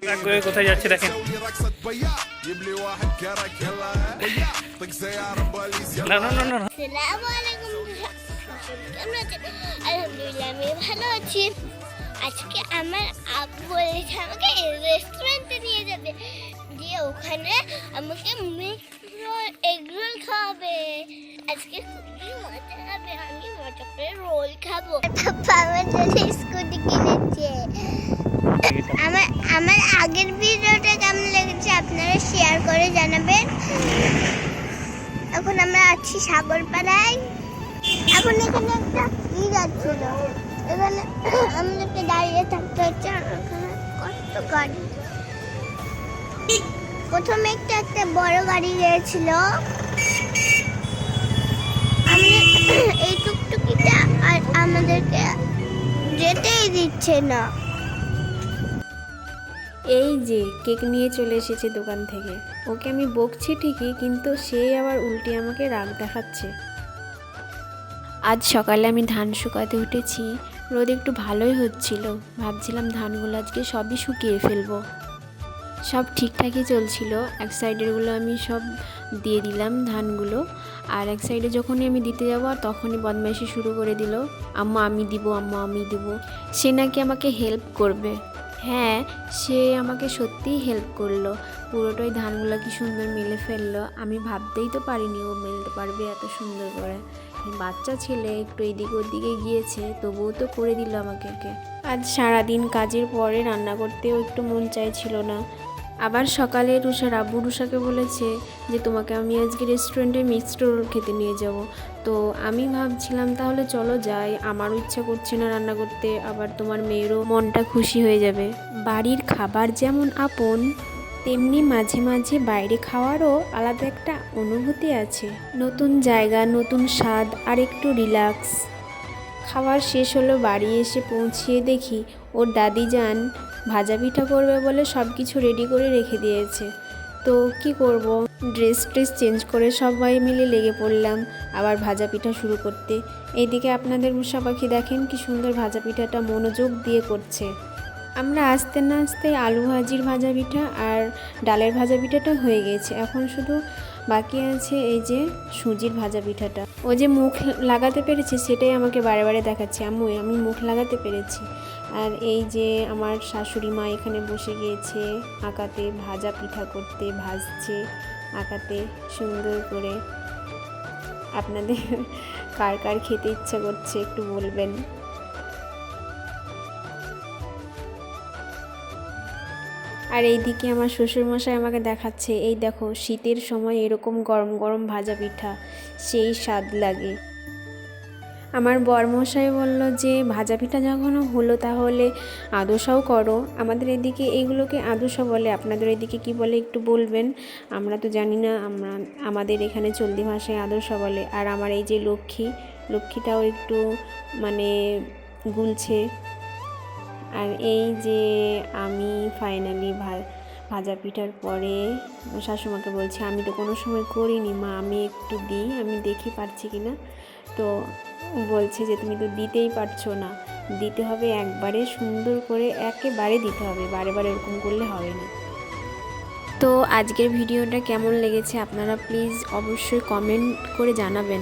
কোথায় যাচ্ছে দেখেন। না না না না না। আসসালামু আলাইকুম কেমন আছেন? আলহামদুলিল্লাহ আমি ভালো আছি। আজকে আমার আব্বু বলেছে আমাকে রেস্টুরেন্টে নিয়ে যাবে। দিয়ে ওখানে আমাকে মিক্স রোল এগ রোল খাওয়াবে। আজকে খুবই মজা হবে। আমি মজা করে রোল খাব। পাপা আমার স্কুটি কিনেছে। আমার আগের ভিডিওটা কেমন লেগেছে আপনারা শেয়ার করে জানাবেন। এখন আমরা আছি সাগরপাড়ায়। এখন এখানে একটা ই যাচ্ছিল এখানে আমাদেরকে দাঁড়িয়ে থাকতে হচ্ছে কত গাড়ি। প্রথমে একটা একটা বড় গাড়ি গিয়েছিল। আমি এই টুকটুকিটা আর আমাদেরকে যেতেই দিচ্ছে না। এই যে, কেক নিয়ে চলে এসেছে দোকান থেকে। ওকে আমি বকছি ঠিকই, কিন্তু সে আবার উল্টে আমাকে রাগ দেখাচ্ছে। আজ সকালে আমি ধান শুকাতে উঠেছি। রোদ একটু ভালোই হচ্ছিল। ভাবছিলাম ধানগুলো আজকে সবই শুকিয়ে ফেলব। সব ঠিকঠাকই চলছিল। এক সাইডেরগুলো আমি সব দিয়ে দিলাম ধানগুলো। আর এক সাইডে যখনই আমি দিতে যাব, আর তখনই বদমাইশি শুরু করে দিল। আম্মা, আমি দিব, আম্মা, আমি দিব। সে নাকি আমাকে হেল্প করবে। হ্যাঁ সে আমাকে সত্যিই হেল্প করল। পুরোটাই ধানগুলো কি সুন্দর মেলে ফেলল, আমি ভাবতেই তো পারিনি ও মেলতে পারবে এত সুন্দর করে। বাচ্চা ছেলে একটু এদিক ওদিকে গিয়েছে, তবুও তো করে দিল আমাকে আজ সারাদিন কাজের পরে রান্না করতেও একটু মন চাইছিল না। আবার সকালে রুষার আব্বু রুষাকে বলেছে যে, তোমাকে আমি আজকে রেস্টুরেন্টে মিক্সড রোল খেতে নিয়ে যাব। তো আমি ভাবছিলাম, তাহলে চলো যাই। আমারও ইচ্ছা করছে না রান্না করতে। আবার তোমার মেয়েরও মনটা খুশি হয়ে যাবে। বাড়ির খাবার যেমন আপন, তেমনি মাঝে মাঝে বাইরে খাওয়ারও আলাদা একটা অনুভূতি আছে। নতুন জায়গা, নতুন স্বাদ আর একটু রিল্যাক্স খাবার শেষ হলো, বাড়ি এসে পৌঁছিয়ে দেখি ওর দাদি যান, ভাজা পিঠা করবে বলে সব কিছু রেডি করে রেখে দিয়েছে। তো কি করব? ড্রেস ট্রেস চেঞ্জ করে সবাই মিলে লেগে পড়লাম আবার ভাজা পিঠা শুরু করতে। এইদিকে আপনাদের উষা পাখি দেখেন কি সুন্দর ভাজা পিঠাটা মনোযোগ দিয়ে করছে। আমরা আস্তে না আস্তে আলু ভাজির ভাজা পিঠা আর ডালের ভাজা পিঠাটা হয়ে গেছে। এখন শুধু বাকি আছে এই যে সুজির ভাজা পিঠাটা। ও যে মুখ লাগাতে পেরেছে সেটাই আমাকে বারে বারে দেখাচ্ছে। আম্মু, আমি মুখ লাগাতে পেরেছি। আর এই যে আমার শাশুড়ি মা এখানে বসে গিয়েছে আঁকাতে, ভাজা পিঠা করতে, ভাজছে আঁকাতে সুন্দর করে। আপনাদের কার কার খেতে ইচ্ছা করছে একটু বলবেন? আর এইদিকে আমার শ্বশুরমশাই আমাকে দেখাচ্ছে, এই দেখো, শীতের সময় এরকম গরম গরম ভাজা পিঠা, সেই স্বাদ লাগে। আমার বরমশাই বলল যে, ভাজা পিঠা যখন হলো তাহলে আদোসাও করো। আমাদের এদিকে এইগুলোকে আদোসা বলে, আপনাদের এদিকে কি বলে একটু বলবেন? আমরা তো জানি না, আমরা, আমাদের এখানে চলতি ভাষায় আদর্শা বলে। আর আমার এই যে লক্ষ্মী, লক্ষ্মীটাও একটু মানে গুলছে আর এই যে আমি ফাইনালি ভাজা পিঠার পরে শাশুমাকে বলছি, আমি তো কোনো সময় করিনি মা, আমি একটু দিই, আমি দেখি পারছি কি না তো বলছে যে, তুমি তো দিতেই পারছ না। দিতে হবে একবারে সুন্দর করে, একেবারে দিতে হবে, বারে বারে এরকম করলে হবে না। তো আজকের ভিডিওটা কেমন লেগেছে আপনারা প্লিজ অবশ্যই কমেন্ট করে জানাবেন।